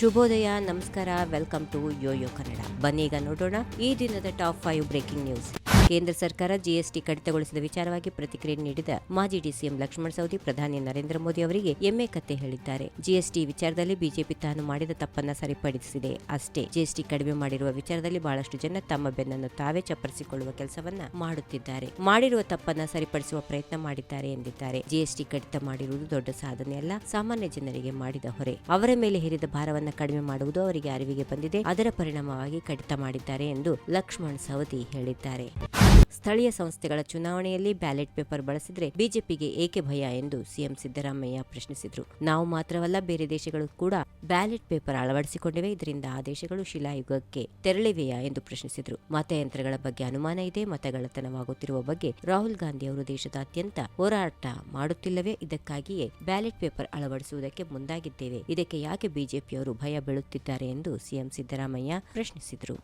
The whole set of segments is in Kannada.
ಶುಭೋದಯ, ನಮಸ್ಕಾರ, ವೆಲ್ಕಮ್ ಟು ಯೋಯೋ ಕನ್ನಡ. ಬನ್ನೀಗ ನೋಡೋಣ ಈ ದಿನದ ಟಾಪ್ ಫೈವ್ ಬ್ರೇಕಿಂಗ್ ನ್ಯೂಸ್. ಕೇಂದ್ರ ಸರ್ಕಾರ ಜಿಎಸ್ಟಿ ಕಡಿತಗೊಳಿಸಿದ ವಿಚಾರವಾಗಿ ಪ್ರತಿಕ್ರಿಯೆ ನೀಡಿದ ಮಾಜಿ ಡಿಸಿಎಂ ಲಕ್ಷ್ಮಣ ಸವದಿ, ಪ್ರಧಾನಿ ನರೇಂದ್ರ ಮೋದಿ ಅವರಿಗೆ ಎಮ್ಮೆ ಕತ್ತೆ ಹೇಳಿದ್ದಾರೆ. ಜಿಎಸ್ಟಿ ವಿಚಾರದಲ್ಲಿ ಬಿಜೆಪಿ ತಾನು ಮಾಡಿದ ತಪ್ಪನ್ನ ಸರಿಪಡಿಸಿದೆ. ಅಷ್ಟೇ ಜಿಎಸ್ಟಿ ಕಡಿಮೆ ಮಾಡಿರುವ ವಿಚಾರದಲ್ಲಿ ಬಹಳಷ್ಟು ಜನ ತಮ್ಮ ಬೆನ್ನನ್ನು ತಾವೇ ಚಪ್ಪರಿಸಿಕೊಳ್ಳುವ ಕೆಲಸವನ್ನ ಮಾಡುತ್ತಿದ್ದಾರೆ. ಮಾಡಿರುವ ತಪ್ಪನ್ನ ಸರಿಪಡಿಸುವ ಪ್ರಯತ್ನ ಮಾಡಿದ್ದಾರೆ ಎಂದಿದ್ದಾರೆ. ಜಿಎಸ್ಟಿ ಕಡಿತ ಮಾಡಿರುವುದು ದೊಡ್ಡ ಸಾಧನೆಯಲ್ಲ ಸಾಮಾನ್ಯ ಜನರಿಗೆ ಮಾಡಿದ ಹೊರೆ. ಅವರ ಮೇಲೆ ಹೇರಿದ ಭಾರವನ್ನ ಕಡಿಮೆ ಮಾಡುವುದು ಅವರಿಗೆ ಅರಿವಿಗೆ ಬಂದಿದೆ. ಅದರ ಪರಿಣಾಮವಾಗಿ ಕಡಿತ ಮಾಡಿದ್ದಾರೆ ಎಂದು ಲಕ್ಷ್ಮಣ್ ಸವದಿ ಹೇಳಿದ್ದಾರೆ. ಸ್ಥಳೀಯ ಸಂಸ್ಥೆಗಳ ಚುನಾವಣೆಯಲ್ಲಿ ಬ್ಯಾಲೆಟ್ ಪೇಪರ್ ಬಳಸಿದ್ರೆ ಬಿಜೆಪಿಗೆ ಏಕೆ ಭಯ ಎಂದು ಸಿಎಂ ಸಿದ್ದರಾಮಯ್ಯ ಪ್ರಶ್ನಿಸಿದ್ರು. ನಾವು ಮಾತ್ರವಲ್ಲ, ಬೇರೆ ದೇಶಗಳು ಕೂಡ ಬ್ಯಾಲೆಟ್ ಪೇಪರ್ ಅಳವಡಿಸಿಕೊಂಡಿವೆ. ಇದರಿಂದ ಆ ದೇಶಗಳು ಶಿಲಾಯುಗಕ್ಕೆ ತೆರಳಿವೆಯಾ ಎಂದು ಪ್ರಶ್ನಿಸಿದ್ರು. ಮತಯಂತ್ರಗಳ ಬಗ್ಗೆ ಅನುಮಾನ ಇದೆ. ಮತಗಳತನವಾಗುತ್ತಿರುವ ಬಗ್ಗೆ ರಾಹುಲ್ ಗಾಂಧಿ ಅವರು ದೇಶದಾದ್ಯಂತ ಹೋರಾಟ ಮಾಡುತ್ತಿಲ್ಲವೇ? ಇದಕ್ಕಾಗಿಯೇ ಬ್ಯಾಲೆಟ್ ಪೇಪರ್ ಅಳವಡಿಸುವುದಕ್ಕೆ ಮುಂದಾಗಿದ್ದೇವೆ. ಇದಕ್ಕೆ ಯಾಕೆ ಬಿಜೆಪಿಯವರು ಭಯ ಬೀಳುತ್ತಿದ್ದಾರೆ ಎಂದು ಸಿಎಂ ಸಿದ್ದರಾಮಯ್ಯ ಪ್ರಶ್ನಿಸಿದರು.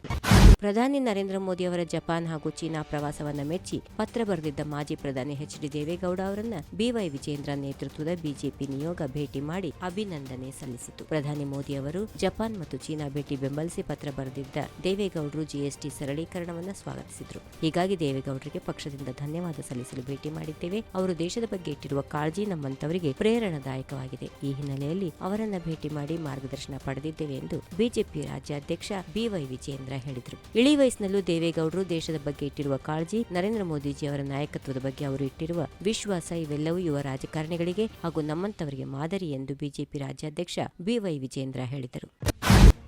ಪ್ರಧಾನಿ ನರೇಂದ್ರ ಮೋದಿ ಅವರ ಜಪಾನ್ ಹಾಗೂ ಚೀನಾ ಪ್ರವಾಸವನ್ನ ಮೆಚ್ಚಿ ಪತ್ರ ಬರೆದಿದ್ದ ಮಾಜಿ ಪ್ರಧಾನಿ ಎಚ್ ಡಿ ದೇವೇಗೌಡ ಅವರನ್ನ ಬಿವೈ ವಿಜೇಂದ್ರ ನೇತೃತ್ವದ ಬಿಜೆಪಿ ನಿಯೋಗ ಭೇಟಿ ಮಾಡಿ ಅಭಿನಂದನೆ ಸಲ್ಲಿಸಿತು. ಪ್ರಧಾನಿ ಮೋದಿ ಅವರು ಜಪಾನ್ ಮತ್ತು ಚೀನಾ ಭೇಟಿ ಬೆಂಬಲಿಸಿ ಪತ್ರ ಬರೆದಿದ್ದ ದೇವೇಗೌಡರು ಜಿಎಸ್ಟಿ ಸರಳೀಕರಣವನ್ನ ಸ್ವಾಗತಿಸಿದರು. ಹೀಗಾಗಿ ದೇವೇಗೌಡರಿಗೆ ಪಕ್ಷದಿಂದ ಧನ್ಯವಾದ ಸಲ್ಲಿಸಲು ಭೇಟಿ ಮಾಡಿದ್ದೇವೆ. ಅವರು ದೇಶದ ಬಗ್ಗೆ ಇಟ್ಟಿರುವ ಕಾಳಜಿ ನಮ್ಮಂತವರಿಗೆ ಪ್ರೇರಣಾದಾಯಕವಾಗಿದೆ. ಈ ಹಿನ್ನೆಲೆಯಲ್ಲಿ ಅವರನ್ನ ಭೇಟಿ ಮಾಡಿ ಮಾರ್ಗದರ್ಶನ ಪಡೆದಿದ್ದೇವೆ ಎಂದು ಬಿಜೆಪಿ ರಾಜ್ಯಾಧ್ಯಕ್ಷ ಬಿವೈ ವಿಜೇಂದ್ರ ಹೇಳಿದರು. ಇಳಿ ವಯಸ್ಸಿನಲ್ಲೂ ದೇವೇಗೌಡರು ದೇಶದ ಬಗ್ಗೆ ಇಟ್ಟಿರುವ ಕಾಳಜಿ, ನರೇಂದ್ರ ಮೋದಿಜಿ ಅವರ ನಾಯಕತ್ವದ ಬಗ್ಗೆ ಅವರು ಇಟ್ಟಿರುವ ವಿಶ್ವಾಸ ಇವೆಲ್ಲವೂ ಯುವ ರಾಜಕಾರಣಿಗಳಿಗೆ ಹಾಗೂ ನಮ್ಮಂತವರಿಗೆ ಮಾದರಿ ಎಂದು ಬಿಜೆಪಿ ರಾಜ್ಯಾಧ್ಯಕ್ಷ ಬಿವೈ ವಿಜೇಂದ್ರ ಹೇಳಿದರು.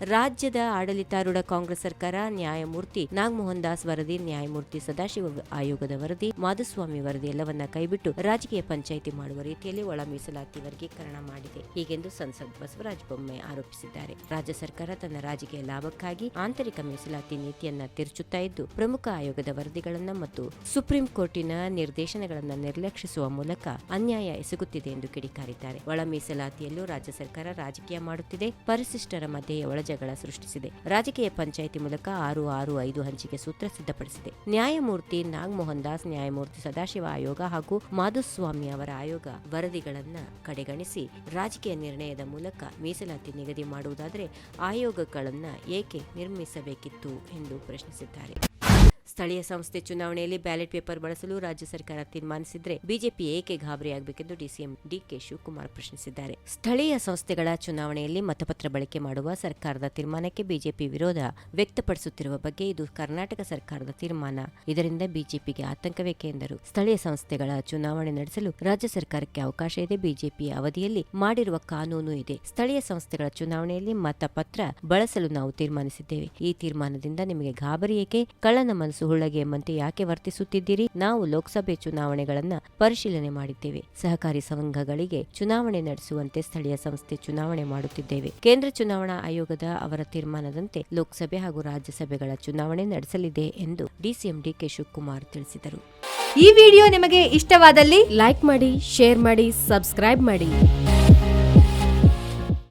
ರಾಜ್ಯದ ಆಡಳಿತಾರೂಢ ಕಾಂಗ್ರೆಸ್ ಸರ್ಕಾರ ನ್ಯಾಯಮೂರ್ತಿ ನಾಗಮೋಹನ್ ದಾಸ್ ವರದಿ, ನ್ಯಾಯಮೂರ್ತಿ ಸದಾಶಿವ ಆಯೋಗದ ವರದಿ, ಮಾಧುಸ್ವಾಮಿ ವರದಿ ಎಲ್ಲವನ್ನ ಕೈಬಿಟ್ಟು ರಾಜಕೀಯ ಪಂಚಾಯಿತಿ ಮಾಡುವ ರೀತಿಯಲ್ಲಿ ಒಳ ಮೀಸಲಾತಿ ವರ್ಗೀಕರಣ ಮಾಡಿದೆ. ಹೀಗೆಂದು ಸಂಸದ್ ಬಸವರಾಜ ಬೊಮ್ಮೆ ಆರೋಪಿಸಿದ್ದಾರೆ. ರಾಜ್ಯ ಸರ್ಕಾರ ತನ್ನ ರಾಜಕೀಯ ಲಾಭಕ್ಕಾಗಿ ಆಂತರಿಕ ಮೀಸಲಾತಿ ನೀತಿಯನ್ನ ತಿರುಚುತ್ತಾ ಇದ್ದು, ಪ್ರಮುಖ ಆಯೋಗದ ವರದಿಗಳನ್ನು ಮತ್ತು ಸುಪ್ರೀಂ ಕೋರ್ಟಿನ ನಿರ್ದೇಶನಗಳನ್ನು ನಿರ್ಲಕ್ಷಿಸುವ ಮೂಲಕ ಅನ್ಯಾಯ ಎಸಗುತ್ತಿದೆ ಎಂದು ಕಿಡಿಕಾರಿದ್ದಾರೆ. ಒಳ ಮೀಸಲಾತಿಯಲ್ಲೂ ರಾಜ್ಯ ಸರ್ಕಾರ ರಾಜಕೀಯ ಮಾಡುತ್ತಿದೆ. ಪರಿಶಿಷ್ಟರ ಮಧ್ಯೆ ಒಳಜಗಳ ಸೃಷ್ಟಿಸಿದೆ. ರಾಜಕೀಯ ಪಂಚಾಯಿತಿ ಮೂಲಕ ಆರು ಆರು ಐದು ಹಂಚಿಕೆ ಸೂತ್ರ ಸಿದ್ಧಪಡಿಸಿದೆ. ನ್ಯಾಯಮೂರ್ತಿ ನಾಗಮೋಹನ್ ದಾಸ್, ನ್ಯಾಯಮೂರ್ತಿ ಸದಾಶಿವ ಆಯೋಗ ಹಾಗೂ ಮಾಧುಸ್ವಾಮಿ ಅವರ ಆಯೋಗ ವರದಿಗಳನ್ನ ಕಡೆಗಣಿಸಿ ರಾಜಕೀಯ ನಿರ್ಣಯದ ಮೂಲಕ ಮೀಸಲಾತಿ ನಿಗದಿ ಮಾಡುವುದಾದರೆ ಆಯೋಗಗಳನ್ನ ಏಕೆ ನಿರ್ಮಿಸಬೇಕಿತ್ತು ಎಂದು ಪ್ರಶ್ನಿಸಿದ್ದಾರೆ. ಸ್ಥಳೀಯ ಸಂಸ್ಥೆ ಚುನಾವಣೆಯಲ್ಲಿ ಬ್ಯಾಲೆಟ್ ಪೇಪರ್ ಬಳಸಲು ರಾಜ್ಯ ಸರ್ಕಾರ ತೀರ್ಮಾನಿಸಿದ್ರೆ ಬಿಜೆಪಿ ಏಕೆ ಗಾಬರಿಯಾಗಬೇಕೆಂದು ಡಿಸಿಎಂ ಡಿಕೆ ಶಿವಕುಮಾರ್ ಪ್ರಶ್ನಿಸಿದ್ದಾರೆ. ಸ್ಥಳೀಯ ಸಂಸ್ಥೆಗಳ ಚುನಾವಣೆಯಲ್ಲಿ ಮತಪತ್ರ ಬಳಕೆ ಮಾಡುವ ಸರ್ಕಾರದ ತೀರ್ಮಾನಕ್ಕೆ ಬಿಜೆಪಿ ವಿರೋಧ ವ್ಯಕ್ತಪಡಿಸುತ್ತಿರುವ ಬಗ್ಗೆ ಇದು ಕರ್ನಾಟಕ ಸರ್ಕಾರದ ತೀರ್ಮಾನ. ಇದರಿಂದ ಬಿಜೆಪಿಗೆ ಆತಂಕವೇಕೆ ಎಂದರು. ಸ್ಥಳೀಯ ಸಂಸ್ಥೆಗಳ ಚುನಾವಣೆ ನಡೆಸಲು ರಾಜ್ಯ ಸರ್ಕಾರಕ್ಕೆ ಅವಕಾಶ ಇದೆ. ಬಿಜೆಪಿ ಅವಧಿಯಲ್ಲಿ ಮಾಡಿರುವ ಕಾನೂನು ಇದೆ. ಸ್ಥಳೀಯ ಸಂಸ್ಥೆಗಳ ಚುನಾವಣೆಯಲ್ಲಿ ಮತಪತ್ರ ಬಳಸಲು ನಾವು ತೀರ್ಮಾನಿಸಿದ್ದೇವೆ. ಈ ತೀರ್ಮಾನದಿಂದ ನಿಮಗೆ ಗಾಬರಿ ಏಕೆ? ಕಳ್ಳನ ಮನಸ್ಸು ಹುಳ್ಳಗೆ ಎಂಬಂತೆ ಯಾಕೆ ವರ್ತಿಸುತ್ತಿದ್ದೀರಿ? ನಾವು ಲೋಕಸಭೆ ಚುನಾವಣೆಗಳನ್ನ ಪರಿಶೀಲನೆ ಮಾಡಿದ್ದೇವೆ. ಸಹಕಾರಿ ಸಂಘಗಳಿಗೆ ಚುನಾವಣೆ ನಡೆಸುವಂತೆ ಸ್ಥಳೀಯ ಸಂಸ್ಥೆ ಚುನಾವಣೆ ಮಾಡುತ್ತಿದ್ದೇವೆ. ಕೇಂದ್ರ ಚುನಾವಣಾ ಆಯೋಗದ ಅವರ ತೀರ್ಮಾನದಂತೆ ಲೋಕಸಭೆ ಹಾಗೂ ರಾಜ್ಯಸಭೆಗಳ ಚುನಾವಣೆ ನಡೆಸಲಿದೆ ಎಂದು ಡಿಸಿಎಂ ಡಿಕೆ ಶಿವಕುಮಾರ್ ತಿಳಿಸಿದರು. ಈ ವಿಡಿಯೋ ನಿಮಗೆ ಇಷ್ಟವಾದಲ್ಲಿ ಲೈಕ್ ಮಾಡಿ, ಶೇರ್ ಮಾಡಿ, ಸಬ್ಸ್ಕ್ರೈಬ್ ಮಾಡಿ.